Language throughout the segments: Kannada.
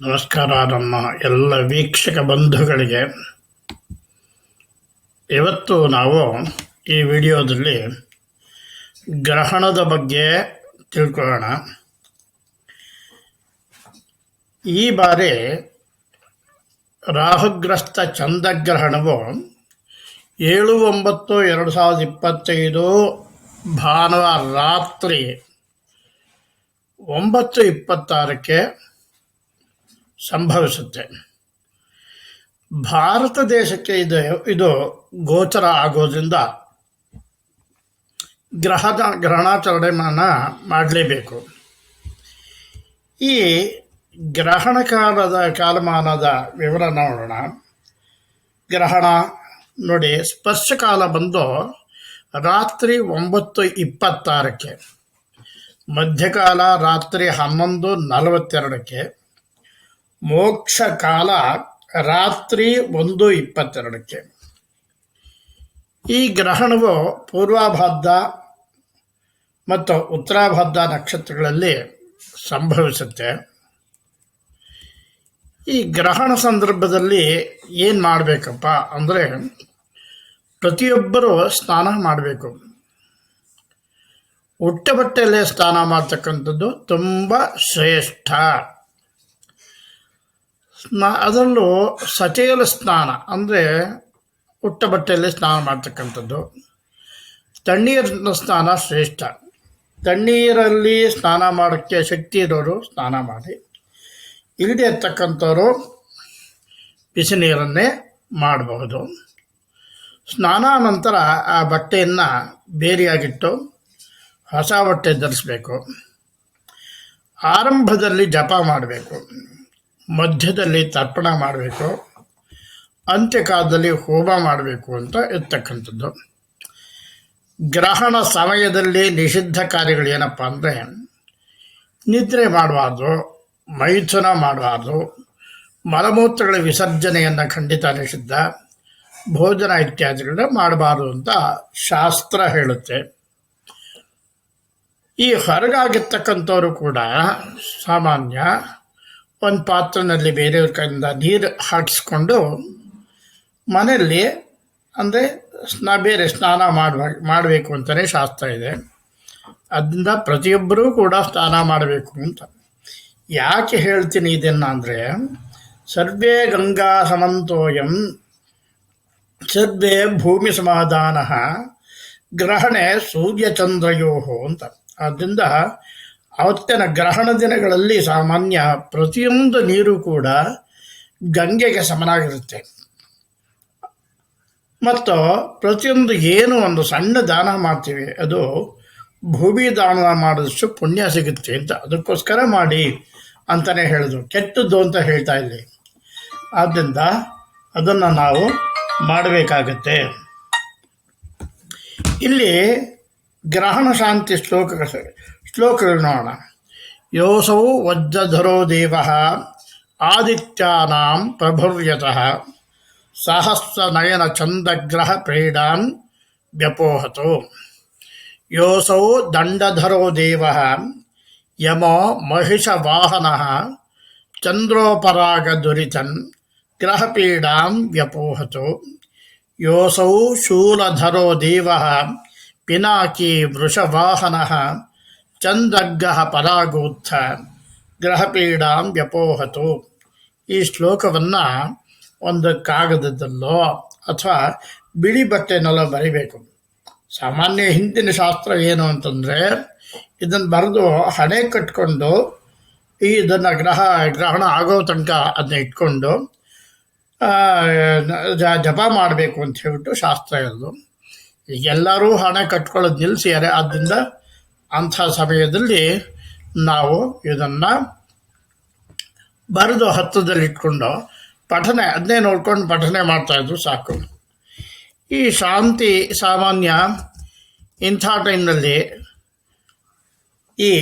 ನಮಸ್ಕಾರ, ನಮ್ಮ ಎಲ್ಲ ವೀಕ್ಷಕ ಬಂಧುಗಳಿಗೆ. ಇವತ್ತು ನಾವು ಈ ವಿಡಿಯೋದಲ್ಲಿ ಗ್ರಹಣದ ಬಗ್ಗೆ ತಿಳ್ಕೊಳ್ಳೋಣ. ಈ ಬಾರಿ ರಾಹುಗ್ರಸ್ತ ಚಂದ್ರಗ್ರಹಣವು ಏಳು ಒಂಬತ್ತು ಎರಡು ಸಾವಿರದ ಇಪ್ಪತ್ತೈದು ಭಾನುವಾರ ರಾತ್ರಿ ಒಂಬತ್ತು ಇಪ್ಪತ್ತಾರಕ್ಕೆ ಸಂಭವಿಸುತ್ತೆ. ಭಾರತ ದೇಶಕ್ಕೆ ಇದು ಇದು ಗೋಚರ ಆಗೋದ್ರಿಂದ ಗ್ರಹದ ಗ್ರಹಣಾಚರಣೆ ಮಾಡಲೇಬೇಕು. ಈ ಗ್ರಹಣ ಕಾಲದ ಕಾಲಮಾನದ ವಿವರ ನೋಡೋಣ. ಗ್ರಹಣ ನೋಡಿ ಸ್ಪರ್ಶ ಕಾಲ ಬಂದು ರಾತ್ರಿ ಒಂಬತ್ತು ಇಪ್ಪತ್ತಾರಕ್ಕೆ, ಮಧ್ಯಕಾಲ ರಾತ್ರಿ ಹನ್ನೊಂದು ನಲವತ್ತೆರಡಕ್ಕೆ ಮೋಕ್ಷ ಕಾಲ ರಾತ್ರಿ ಒಂದು ಇಪ್ಪತ್ತೆರಡಕ್ಕೆ. ಈ ಗ್ರಹಣವು ಪೂರ್ವಾಭಾದ ಮತ್ತು ಉತ್ತರಾಭಾದ ನಕ್ಷತ್ರಗಳಲ್ಲಿ ಸಂಭವಿಸುತ್ತೆ. ಈ ಗ್ರಹಣ ಸಂದರ್ಭದಲ್ಲಿ ಏನು ಮಾಡಬೇಕಪ್ಪ ಅಂದರೆ ಪ್ರತಿಯೊಬ್ಬರೂ ಸ್ನಾನ ಮಾಡಬೇಕು. ಉಟ್ಟ ಬಟ್ಟೆಯಲ್ಲೇ ಸ್ನಾನ ಮಾಡ್ತಕ್ಕಂಥದ್ದು ತುಂಬ ಶ್ರೇಷ್ಠ. ಸ್ನಾ, ಅದರಲ್ಲೂ ಸಚೇಲ ಸ್ನಾನ, ಅಂದರೆ ಉಟ್ಟ ಬಟ್ಟೆಯಲ್ಲಿ ಸ್ನಾನ ಮಾಡ್ತಕ್ಕಂಥದ್ದು. ತಣ್ಣೀರಿನ ಸ್ನಾನ ಶ್ರೇಷ್ಠ. ತಣ್ಣೀರಲ್ಲಿ ಸ್ನಾನ ಮಾಡೋಕ್ಕೆ ಶಕ್ತಿ ಇರೋರು ಸ್ನಾನ ಮಾಡಿ. ಇಲ್ಲದೆ ಇರ್ತಕ್ಕಂಥವ್ರು ಬಿಸಿ ನೀರನ್ನೇ ಮಾಡಬಹುದು. ಸ್ನಾನ ನಂತರ ಆ ಬಟ್ಟೆಯನ್ನು ಬೇರೆಯಾಗಿಟ್ಟು ಹೊಸ ಬಟ್ಟೆ ಧರಿಸ್ಬೇಕು. ಆರಂಭದಲ್ಲಿ ಜಪ ಮಾಡಬೇಕು. ಮಧ್ಯದಲ್ಲಿ ತರ್ಪಣ ಮಾಡಬೇಕು, ಅಂತ್ಯಕಾಲದಲ್ಲಿ ಹೋಮ ಮಾಡಬೇಕು ಅಂತ ಇರ್ತಕ್ಕಂಥದ್ದು. ಗ್ರಹಣ ಸಮಯದಲ್ಲಿ ನಿಷಿದ್ಧ ಕಾರ್ಯಗಳು ಏನಪ್ಪ ಅಂದರೆ, ನಿದ್ರೆ ಮಾಡಬಾರ್ದು, ಮೈಥುನ ಮಾಡಬಾರ್ದು, ಮಲಮೂತ್ರಗಳ ವಿಸರ್ಜನೆಯನ್ನು ಖಂಡಿತ ನಿಷಿದ್ಧ, ಭೋಜನ ಇತ್ಯಾದಿಗಳನ್ನ ಮಾಡಬಾರ್ದು ಅಂತ ಶಾಸ್ತ್ರ ಹೇಳುತ್ತೆ. ಈ ಹೊರಗಾಗಿರ್ತಕ್ಕಂಥವರು ಕೂಡ ಸಾಮಾನ್ಯ ಒಂದು ಪಾತ್ರನಲ್ಲಿ ಬೇರೆಯವ್ರ ಕೈಯಿಂದ ನೀರು ಹಾಕಿಸ್ಕೊಂಡು ಮನೆಯಲ್ಲಿ ಅಂದರೆ ಸ್ನಾ, ಬೇರೆ ಸ್ನಾನ ಮಾಡುವ, ಮಾಡಬೇಕು ಅಂತಲೇ ಶಾಸ್ತ್ರ ಇದೆ. ಅದರಿಂದ ಪ್ರತಿಯೊಬ್ಬರೂ ಕೂಡ ಸ್ನಾನ ಮಾಡಬೇಕು ಅಂತ. ಯಾಕೆ ಹೇಳ್ತೀನಿ ಇದನ್ನು ಅಂದರೆ, ಸರ್ವೇ ಗಂಗಾ ಸಮಂತೋಯಂ, ಸರ್ವೇ ಭೂಮಿ ಸಮಾಧಾನ, ಗ್ರಹಣೆ ಸೂರ್ಯಚಂದ್ರಯೋಹೋ ಅಂತ. ಆದ್ದರಿಂದ ಅವತ್ತಿನ ಗ್ರಹಣ ದಿನಗಳಲ್ಲಿ ಸಾಮಾನ್ಯ ಪ್ರತಿಯೊಂದು ನೀರು ಕೂಡ ಗಂಗೆಗೆ ಸಮನಾಗಿರುತ್ತೆ. ಮತ್ತು ಪ್ರತಿಯೊಂದು ಏನು ಒಂದು ಸಣ್ಣ ದಾನ ಮಾಡ್ತೀವಿ, ಅದು ಭೂಮಿ ದಾನ ಮಾಡಿದಷ್ಟು ಪುಣ್ಯ ಸಿಗುತ್ತೆ ಅಂತ ಅದಕ್ಕೋಸ್ಕರ ಮಾಡಿ ಅಂತಲೇ ಹೇಳಿದ್ರು ಕೆಟ್ಟದ್ದು ಅಂತ ಹೇಳ್ತಾ ಇಲ್ಲಿ ಆದ್ದರಿಂದ ಅದನ್ನು ನಾವು ಮಾಡಬೇಕಾಗತ್ತೆ. ಇಲ್ಲಿ ಗ್ರಹಣ ಶಾಂತಿ ಶ್ಲೋಕ శ్లోకృణోణ యోసౌ వజ్రధరో దేవ ఆదిత్యానాం ప్రభుర్యత సహస్రనయన చంద్రగ్రహ ప్రీడాన్ వ్యపోహతు యోసౌ దండధరో దేవ యమో మహిషవాహన చంద్రోపరాగదురితన్ గ్రహపీడాం వ్యపోహతు యోసౌ శూలధరో దేవ పినాకీ వృషవాహన ಚಂದ್ರಗ್ರಹ ಪರಾಗೂತ್ಥ ಗ್ರಹಪೀಡಾಂ ವ್ಯಪೋಹತು. ಈ ಶ್ಲೋಕವನ್ನು ಒಂದು ಕಾಗದದಲ್ಲೋ ಅಥವಾ ಬಿಳಿ ಬಟ್ಟೆನಲ್ಲೋ ಬರಿಬೇಕು. ಸಾಮಾನ್ಯ ಹಿಂದಿನ ಶಾಸ್ತ್ರ ಏನು ಅಂತಂದರೆ ಇದನ್ನು ಬರೆದು ಹಣೆ ಕಟ್ಕೊಂಡು ಈ ಇದನ್ನು ಗ್ರಹ, ಗ್ರಹಣ ಆಗೋ ತನಕ ಅದನ್ನ ಇಟ್ಕೊಂಡು ಜಪ ಮಾಡಬೇಕು ಅಂತ ಹೇಳ್ಬಿಟ್ಟು ಶಾಸ್ತ್ರ ಇರೋದು ಈಗೆಲ್ಲರೂ ಹಣೆ ಕಟ್ಕೊಳ್ಳೋದು ನಿಲ್ಲಿಸಿದ್ದಾರೆ ಆದ್ದರಿಂದ ಅಂಥ ಸಮಯದಲ್ಲಿ ನಾವು ಇದನ್ನು ಬರೆದು ಹತ್ತದಲ್ಲಿಟ್ಕೊಂಡು ಪಠನೆ, ಅದನ್ನೇ ನೋಡ್ಕೊಂಡು ಪಠನೆ ಮಾಡ್ತಾಯಿದ್ರು ಸಾಕು. ಈ ಶಾಂತಿ ಸಾಮಾನ್ಯ ಇಂಥ ಟೈಮ್ನಲ್ಲಿ ಈ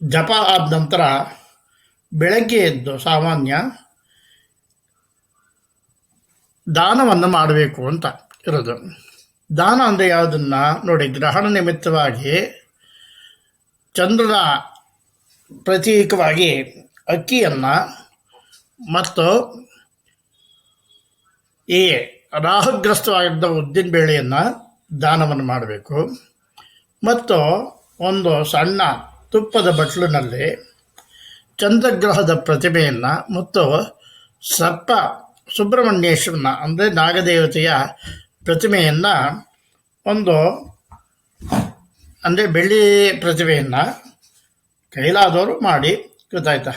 ಜಪ ಆದ ನಂತರ ಬೆಳಗ್ಗೆ ಎದ್ದು ಸಾಮಾನ್ಯ ದಾನವನ್ನು ಮಾಡಬೇಕು ಅಂತ ಇರೋದು. ದಾನ ಅಂದರೆ ಯಾವುದನ್ನ ನೋಡಿ, ಗ್ರಹಣ ನಿಮಿತ್ತವಾಗಿ ಚಂದ್ರನ ಪ್ರತೀಕವಾಗಿ ಅಕ್ಕಿಯನ್ನು ಮತ್ತು ಈ ರಾಹುಗ್ರಸ್ತವಾಗಿದ್ದ ಉದ್ದಿನ ಬೇಳೆಯನ್ನು ದಾನವನ್ನು ಮಾಡಬೇಕು. ಮತ್ತು ಒಂದು ಸಣ್ಣ ತುಪ್ಪದ ಬಟ್ಲಿನಲ್ಲಿ ಚಂದ್ರಗ್ರಹದ ಪ್ರತಿಮೆಯನ್ನು ಮತ್ತು ಸರ್ಪ ಸುಬ್ರಹ್ಮಣ್ಯೇಶ್ವರನ ಅಂದರೆ ನಾಗದೇವತೆಯ ಪ್ರತಿಮೆಯನ್ನು ಒಂದು, ಅಂದರೆ ಬೆಳ್ಳಿ ಪ್ರತಿಮೆಯನ್ನು ಕೈಲಾದವರು ಮಾಡಿ ಗೊತ್ತಾಯ್ತಾ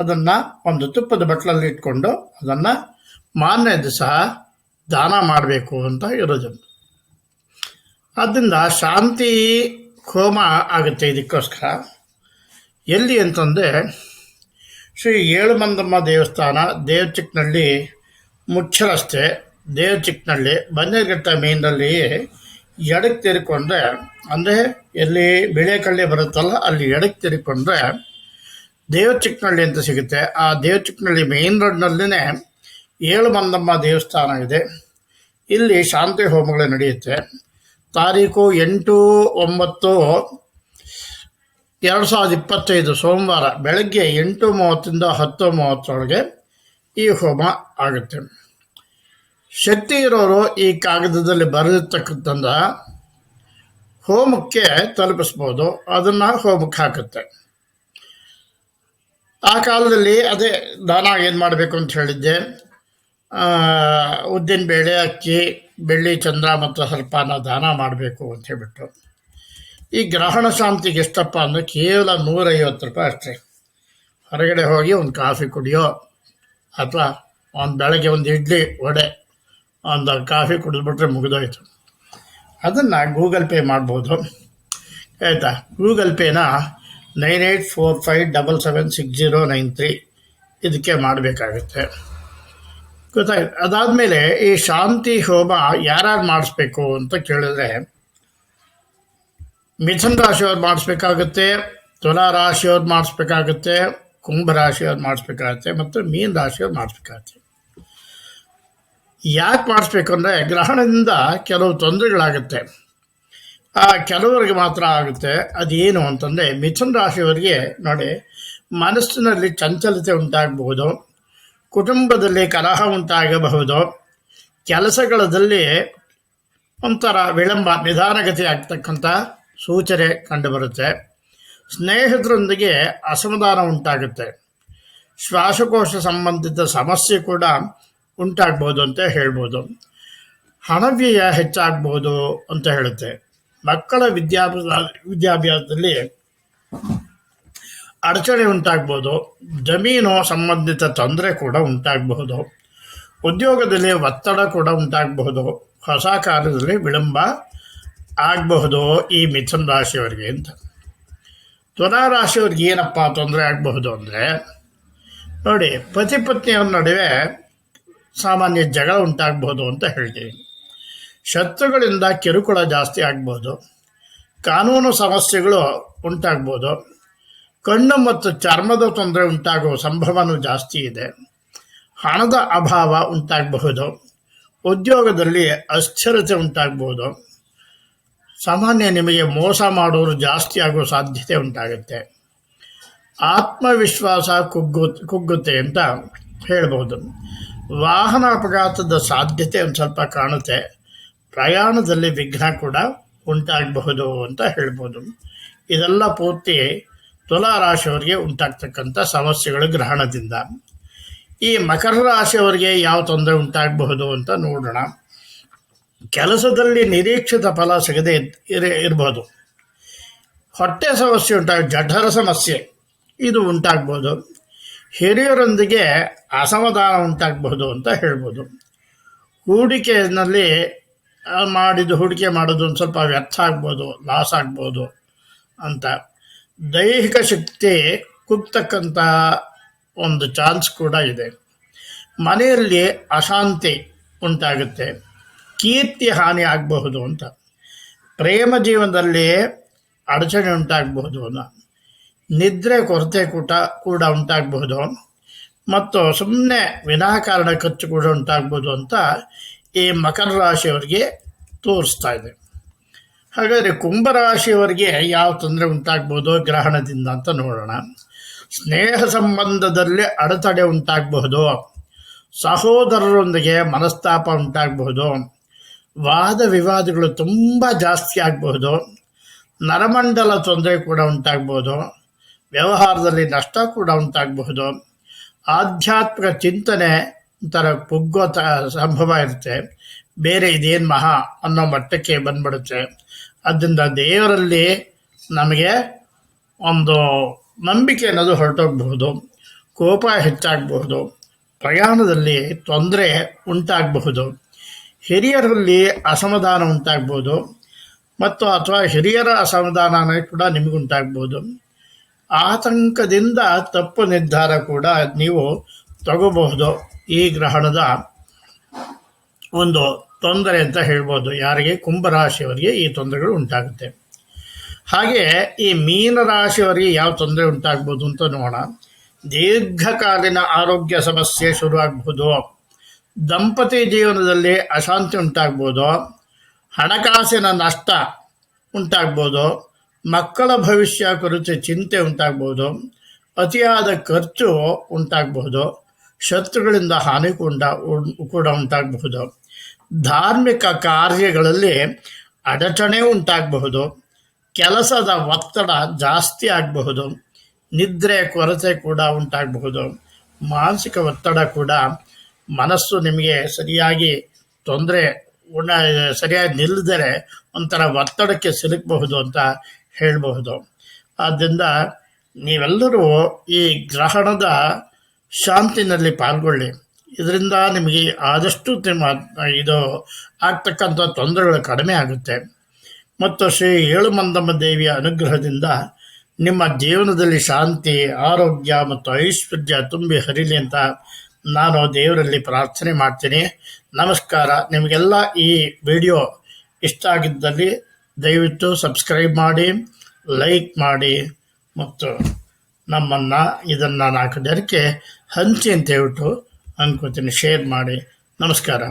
ಅದನ್ನು ಒಂದು ತುಪ್ಪದ ಬಟ್ಲಲ್ಲಿ ಇಟ್ಕೊಂಡು ಅದನ್ನು ಮಾರನೇ ದಿವಸ ದಾನ ಮಾಡಬೇಕು ಅಂತ ಇರೋದು. ಆದ್ದರಿಂದ ಶಾಂತಿ ಹೋಮ ಆಗುತ್ತೆ ಇದಕ್ಕೋಸ್ಕರ. ಎಲ್ಲಿ ಅಂತಂದರೆ ಶ್ರೀ ಏಳುಮಂದಮ್ಮ ದೇವಸ್ಥಾನ ದೇವಚಿಕ್ನಳ್ಳಿ ಮುಚ್ಚರಸ್ತೆ ದೇವಚಿಕ್ನಳ್ಳಿ ಬನ್ನೇರ್ಘಟ್ಟ ಮೀನಲ್ಲಿ ಎಡಕ್ಕೆ ತಿರ್ಕೊಂಡ್ರೆ, ಅಂದರೆ ಎಲ್ಲಿ ಬಿಳೆಕಳ್ಳಿ ಬರುತ್ತಲ್ಲ, ಅಲ್ಲಿ ಎಡಕ್ಕೆ ತಿರ್ಕೊಂಡ್ರೆ ದೇವಚಿಕ್ನಳ್ಳಿ ಅಂತ ಸಿಗುತ್ತೆ. ಆ ದೇವಚಿಕ್ನಳ್ಳಿ ಮೇನ್ ರೋಡ್ನಲ್ಲಿನೇ ಏಳು ಮಂದಮ್ಮ ದೇವಸ್ಥಾನ ಇದೆ. ಇಲ್ಲಿ ಶಾಂತಿ ಹೋಮಗಳು ನಡೆಯುತ್ತೆ. ತಾರೀಕು ಎಂಟು ಒಂಬತ್ತು ಎರಡು ಸಾವಿರದ ಇಪ್ಪತ್ತೈದು ಸೋಮವಾರ ಬೆಳಗ್ಗೆ ಎಂಟು ಮೂವತ್ತಿಂದ ಹತ್ತು ಮೂವತ್ತರೊಳಗೆ ಈ ಹೋಮ ಆಗುತ್ತೆ. ಶಕ್ತಿ ಇರೋರು ಈ ಕಾಗದದಲ್ಲಿ ಬರೆದಿರ್ತಕ್ಕಂಥ ಹೋಮಕ್ಕೆ ತಲುಪಿಸ್ಬೋದು, ಅದನ್ನು ಹೋಮಕ್ಕೆ ಹಾಕುತ್ತೆ. ಆ ಕಾಲದಲ್ಲಿ ಅದೇ ದಾನ ಏನು ಮಾಡಬೇಕು ಅಂತ ಹೇಳಿದ್ದೆ. ಉದ್ದಿನ ಬೇಳೆ, ಅಕ್ಕಿ, ಬೆಳ್ಳಿ, ಚಂದ್ರ ಮತ್ತು ಸ್ವಲ್ಪನ ದಾನ ಮಾಡಬೇಕು ಅಂತ ಹೇಳ್ಬಿಟ್ಟು. ಈ ಗ್ರಹಣ ಶಾಂತಿಗೆ ಎಷ್ಟಪ್ಪ ಅಂದರೆ ಕೇವಲ ನೂರೈವತ್ತು ರೂಪಾಯಿ ಅಷ್ಟೇ. ಹೊರಗಡೆ ಹೋಗಿ ಒಂದು ಕಾಫಿ ಕುಡಿಯೋ ಅಥವಾ ಒಂದು ಬೆಳಗ್ಗೆ ಒಂದು ಇಡ್ಲಿ, ವಡೆ ಒಂದು ಕಾಫಿ ಕುಡಿದ್ಬಿಟ್ರೆ ಮುಗಿದೋಯ್ತು. ಅದನ್ನು ಗೂಗಲ್ ಪೇ ಮಾಡ್ಬೋದು. ಆಯಿತಾ? Google ಪೇನ nine eight four five double seven six zero nine three ಇದಕ್ಕೆ ಮಾಡಬೇಕಾಗುತ್ತೆ. ಗೊತ್ತಾಯ್ತು ಅದಾದಮೇಲೆ ಈ ಶಾಂತಿ ಹೋಮ ಯಾರ್ಯಾರು ಮಾಡಿಸ್ಬೇಕು ಅಂತ ಕೇಳಿದ್ರೆ ಮಿಥುನ್ ರಾಶಿಯವ್ರು ಮಾಡಿಸ್ಬೇಕಾಗುತ್ತೆ, ತುಲಾ ರಾಶಿಯವ್ರು ಮಾಡಿಸ್ಬೇಕಾಗುತ್ತೆ, ಕುಂಭ ರಾಶಿಯವ್ರು ಮಾಡಿಸ್ಬೇಕಾಗತ್ತೆ, ಮತ್ತು ಮೀನ್ ರಾಶಿಯವ್ರು ಮಾಡಿಸ್ಬೇಕಾಗತ್ತೆ. ಯಾಕೆ ಮಾಡಿಸ್ಬೇಕು ಅಂದರೆ ಗ್ರಹಣದಿಂದ ಕೆಲವು ತೊಂದರೆಗಳಾಗುತ್ತೆ. ಆ ಕೆಲವರಿಗೆ ಮಾತ್ರ ಆಗುತ್ತೆ. ಅದೇನು ಅಂತಂದರೆ ಮಿಥುನ್ ರಾಶಿಯವರಿಗೆ ನೋಡಿ, ಮನಸ್ಸಿನಲ್ಲಿ ಚಂಚಲತೆ ಉಂಟಾಗಬಹುದು. ಕುಟುಂಬದಲ್ಲಿ ಕಲಹ ಉಂಟಾಗಬಹುದು. ಕೆಲಸಗಳಲ್ಲಿ ಒಂಥರ ವಿಳಂಬ, ನಿಧಾನಗತಿ ಆಗ್ತಕ್ಕಂಥ ಸೂಚನೆ ಕಂಡುಬರುತ್ತೆ. ಸ್ನೇಹಿತರೊಂದಿಗೆ ಅಸಮಾಧಾನ ಉಂಟಾಗುತ್ತೆ. ಶ್ವಾಸಕೋಶ ಸಂಬಂಧಿತ ಸಮಸ್ಯೆ ಕೂಡ ಉಂಟಾಗ್ಬೋದು ಅಂತ ಹೇಳ್ಬೋದು. ಹಣವ್ಯಯ ಹೆಚ್ಚಾಗ್ಬೋದು ಅಂತ ಹೇಳುತ್ತೆ. ಮಕ್ಕಳ ವಿದ್ಯಾಭ್ಯಾಸ, ವಿದ್ಯಾಭ್ಯಾಸದಲ್ಲಿ ಅಡಚಣೆ ಉಂಟಾಗ್ಬೋದು. ಜಮೀನು ಸಂಬಂಧಿತ ತೊಂದರೆ ಕೂಡ ಉಂಟಾಗಬಹುದು ಉದ್ಯೋಗದಲ್ಲಿ ಒತ್ತಡ ಕೂಡ ಉಂಟಾಗಬಹುದು ಹೊಸ ಕಾರ್ಯದಲ್ಲಿ ವಿಳಂಬ ಆಗಬಹುದು ಈ ಮಿಥುನ್ ರಾಶಿಯವರಿಗೆ ಅಂತ. ತುಲಾ ರಾಶಿಯವ್ರಿಗೆ ಏನಪ್ಪ ತೊಂದರೆ ಆಗಬಹುದು ಅಂದರೆ, ನೋಡಿ ಪತಿ ಪತ್ನಿಯವ್ರ ನಡುವೆ ಸಾಮಾನ್ಯ ಜಗಳ ಉಂಟಾಗ್ಬೋದು ಅಂತ ಹೇಳ್ತೀವಿ. ಶತ್ರುಗಳಿಂದ ಕಿರುಕುಳ ಜಾಸ್ತಿ ಆಗ್ಬೋದು. ಕಾನೂನು ಸಮಸ್ಯೆಗಳು ಉಂಟಾಗ್ಬೋದು. ಕಣ್ಣು ಮತ್ತು ಚರ್ಮದ ತೊಂದರೆ ಉಂಟಾಗುವ ಸಂಭವನೂ ಜಾಸ್ತಿ ಇದೆ. ಹಣದ ಅಭಾವ ಉಂಟಾಗಬಹುದು. ಉದ್ಯೋಗದಲ್ಲಿ ಅಸ್ಥಿರತೆ ಉಂಟಾಗ್ಬೋದು. ಸಾಮಾನ್ಯ ನಿಮಗೆ ಮೋಸ ಮಾಡೋರು ಜಾಸ್ತಿ ಆಗುವ ಸಾಧ್ಯತೆ ಉಂಟಾಗುತ್ತೆ. ಆತ್ಮವಿಶ್ವಾಸ ಕುಗ್ಗು, ಕುಗ್ಗುತ್ತೆ ಅಂತ ಹೇಳ್ಬೋದು. ವಾಹನ ಅಪಘಾತದ ಸಾಧ್ಯತೆ ಒಂದು ಸ್ವಲ್ಪ ಕಾಣುತ್ತೆ. ಪ್ರಯಾಣದಲ್ಲಿ ವಿಘ್ನ ಕೂಡ ಉಂಟಾಗಬಹುದು ಅಂತ ಹೇಳ್ಬೋದು. ಇದೆಲ್ಲ ಪೂರ್ತಿ ತುಲಾ ರಾಶಿಯವರಿಗೆ ಉಂಟಾಗ್ತಕ್ಕಂಥ ಸಮಸ್ಯೆಗಳು ಗ್ರಹಣದಿಂದ. ಈ ಮಕರ ರಾಶಿಯವರಿಗೆ ಯಾವ ತೊಂದರೆ ಉಂಟಾಗಬಹುದು ಅಂತ ನೋಡೋಣ. ಕೆಲಸದಲ್ಲಿ ನಿರೀಕ್ಷಿತ ಫಲ ಸಿಗದೆ ಇರ, ಇರ್ಬೋದು. ಹೊಟ್ಟೆ ಸಮಸ್ಯೆ ಉಂಟಾಗ, ಜಠರ ಸಮಸ್ಯೆ, ಇದು ಉಂಟಾಗ್ಬೋದು. ಹಿರಿಯರೊಂದಿಗೆ ಅಸಮಾಧಾನ ಉಂಟಾಗಬಹುದು ಅಂತ ಹೇಳ್ಬೋದು. ಹೂಡಿಕೆಯಲ್ಲಿ ಮಾಡಿದ್ದು, ಹೂಡಿಕೆ ಮಾಡೋದು ಒಂದು ಸ್ವಲ್ಪ ವ್ಯರ್ಥ ಆಗ್ಬೋದು, ಲಾಸ್ ಆಗ್ಬೋದು ಅಂತ. ದೈಹಿಕ ಶಕ್ತಿ ಕುಗ್ತಕ್ಕಂಥ ಒಂದು ಚಾನ್ಸ್ ಕೂಡ ಇದೆ. ಮನೆಯಲ್ಲಿ ಅಶಾಂತಿ ಉಂಟಾಗುತ್ತೆ. ಕೀರ್ತಿ ಹಾನಿ ಆಗಬಹುದು ಅಂತ. ಪ್ರೇಮ ಜೀವನದಲ್ಲಿ ಅಡಚಣೆ ಉಂಟಾಗಬಹುದು ನಿದ್ರೆ ಕೊರತೆ ಕೂಟ ಕೂಡ ಉಂಟಾಗಬಹುದು ಮತ್ತು ಸುಮ್ಮನೆ ವಿನಾಕಾರಣ ಖರ್ಚು ಕೂಡ ಉಂಟಾಗ್ಬೋದು ಅಂತ ಈ ಮಕರ ರಾಶಿಯವರಿಗೆ ತೋರಿಸ್ತಾ ಇದೆ. ಹಾಗಾದರೆ ಕುಂಭರಾಶಿಯವರಿಗೆ ಯಾವ ತೊಂದರೆ ಉಂಟಾಗ್ಬೋದು ಗ್ರಹಣದಿಂದ ಅಂತ ನೋಡೋಣ. ಸ್ನೇಹ ಸಂಬಂಧದಲ್ಲಿ ಅಡೆತಡೆ ಉಂಟಾಗಬಹುದು ಸಹೋದರರೊಂದಿಗೆ ಮನಸ್ತಾಪ ಉಂಟಾಗಬಹುದು ವಾದ ವಿವಾದಗಳು ತುಂಬ ಜಾಸ್ತಿ ಆಗಬಹುದು ನರಮಂಡಲ ತೊಂದರೆ ಕೂಡ ಉಂಟಾಗ್ಬೋದು. ವ್ಯವಹಾರದಲ್ಲಿ ನಷ್ಟ ಕೂಡ ಉಂಟಾಗಬಹುದು. ಆಧ್ಯಾತ್ಮಿಕ ಚಿಂತನೆ ಒಂಥರ ಕುಗ್ಗೋ ತ, ಸಂಭವ ಇರುತ್ತೆ. ಬೇರೆ ಇದೇನು ಮಹಾ ಅನ್ನೋ ಮಟ್ಟಕ್ಕೆ ಬಂದ್ಬಿಡುತ್ತೆ. ಅದರಿಂದ ದೇವರಲ್ಲಿ ನಮಗೆ ಒಂದು ನಂಬಿಕೆ ಅನ್ನೋದು ಹೊರಟೋಗಬಹುದು. ಕೋಪ ಹೆಚ್ಚಾಗಬಹುದು. ಪ್ರಯಾಣದಲ್ಲಿ ತೊಂದರೆ ಉಂಟಾಗಬಹುದು. ಹಿರಿಯರಲ್ಲಿ ಅಸಮಾಧಾನ ಉಂಟಾಗ್ಬೋದು ಮತ್ತು ಅಥವಾ ಹಿರಿಯರ ಅಸಮಾಧಾನ ಕೂಡ ನಿಮಗುಂಟಾಗ್ಬೋದು ಆತಂಕದಿಂದ ತಪ್ಪು ನಿರ್ಧಾರ ಕೂಡ ನೀವು ತಗೋಬಹುದು ಈ ಗ್ರಹಣದ ಒಂದು ತೊಂದರೆ ಅಂತ ಹೇಳ್ಬೋದು. ಯಾರಿಗೆ? ಕುಂಭರಾಶಿಯವರಿಗೆ ಈ ತೊಂದರೆಗಳು ಉಂಟಾಗುತ್ತೆ. ಹಾಗೆ ಈ ಮೀನರಾಶಿಯವರಿಗೆ ಯಾವ ತೊಂದರೆ ಉಂಟಾಗ್ಬೋದು ಅಂತ ನೋಡೋಣ. ದೀರ್ಘಕಾಲೀನ ಆರೋಗ್ಯ ಸಮಸ್ಯೆ ಶುರುವಾಗಬಹುದು ದಂಪತಿ ಜೀವನದಲ್ಲಿ ಅಶಾಂತಿ ಉಂಟಾಗ್ಬೋದು. ಹಣಕಾಸಿನ ನಷ್ಟ ಉಂಟಾಗ್ಬೋದು. ಮಕ್ಕಳ ಭವಿಷ್ಯ ಕುರಿತು ಚಿಂತೆ ಉಂಟಾಗಬಹುದು ಅತಿಯಾದ ಖರ್ಚು ಉಂಟಾಗಬಹುದು ಶತ್ರುಗಳಿಂದ ಹಾನಿ ಕೂಡ ಕೂಡ ಉಂಟಾಗಬಹುದು ಧಾರ್ಮಿಕ ಕಾರ್ಯಗಳಲ್ಲಿ ಅಡಚಣೆ ಉಂಟಾಗಬಹುದು ಕೆಲಸದ ಒತ್ತಡ ಜಾಸ್ತಿ ಆಗಬಹುದು ನಿದ್ರೆ ಕೊರತೆ ಕೂಡ ಉಂಟಾಗಬಹುದು ಮಾನಸಿಕ ಒತ್ತಡ ಕೂಡ ಮನಸ್ಸು ನಿಮಗೆ ಸರಿಯಾಗಿ ತೊಂದರೆ, ಉಣ, ಸರಿಯಾಗಿ ನಿಲ್ಲದರೆ ಒಂಥರ ಒತ್ತಡಕ್ಕೆ ಸಿಲುಕಬಹುದು ಅಂತ ಹೇಳಬಹುದು. ಆದ್ದರಿಂದ ನೀವೆಲ್ಲರೂ ಈ ಗ್ರಹಣದ ಶಾಂತಿನಲ್ಲಿ ಪಾಲ್ಗೊಳ್ಳಿ. ಇದರಿಂದ ನಿಮಗೆ ಆದಷ್ಟು ಇದು ಆಗ್ತಕ್ಕಂಥ ತೊಂದರೆಗಳು ಕಡಿಮೆ ಆಗುತ್ತೆ. ಮತ್ತು ಶ್ರೀ ಏಳುಮಂದಮ್ಮ ದೇವಿಯ ಅನುಗ್ರಹದಿಂದ ನಿಮ್ಮ ಜೀವನದಲ್ಲಿ ಶಾಂತಿ, ಆರೋಗ್ಯ ಮತ್ತು ಐಶ್ವರ್ಯ ತುಂಬಿ ಹರಿಲಿ ಅಂತ ನಾನು ದೇವರಲ್ಲಿ ಪ್ರಾರ್ಥನೆ ಮಾಡ್ತೀನಿ. ನಮಸ್ಕಾರ. ನಿಮಗೆಲ್ಲ ಈ ವಿಡಿಯೋ ಇಷ್ಟ ಆಗಿದ್ದಲ್ಲಿ ದಯವಿಟ್ಟು ಸಬ್ಸ್ಕ್ರೈಬ್ ಮಾಡಿ, ಲೈಕ್ ಮಾಡಿ ಮತ್ತು ನಮ್ಮನ್ನು ಇದನ್ನು ನಾಲ್ಕು ಜನಕ್ಕೆ ಹಂಚಿ ಅಂತ ಹೇಳ್ಬಿಟ್ಟು ಅನ್ಕೋತೀನಿ ಶೇರ್ ಮಾಡಿ. ನಮಸ್ಕಾರ.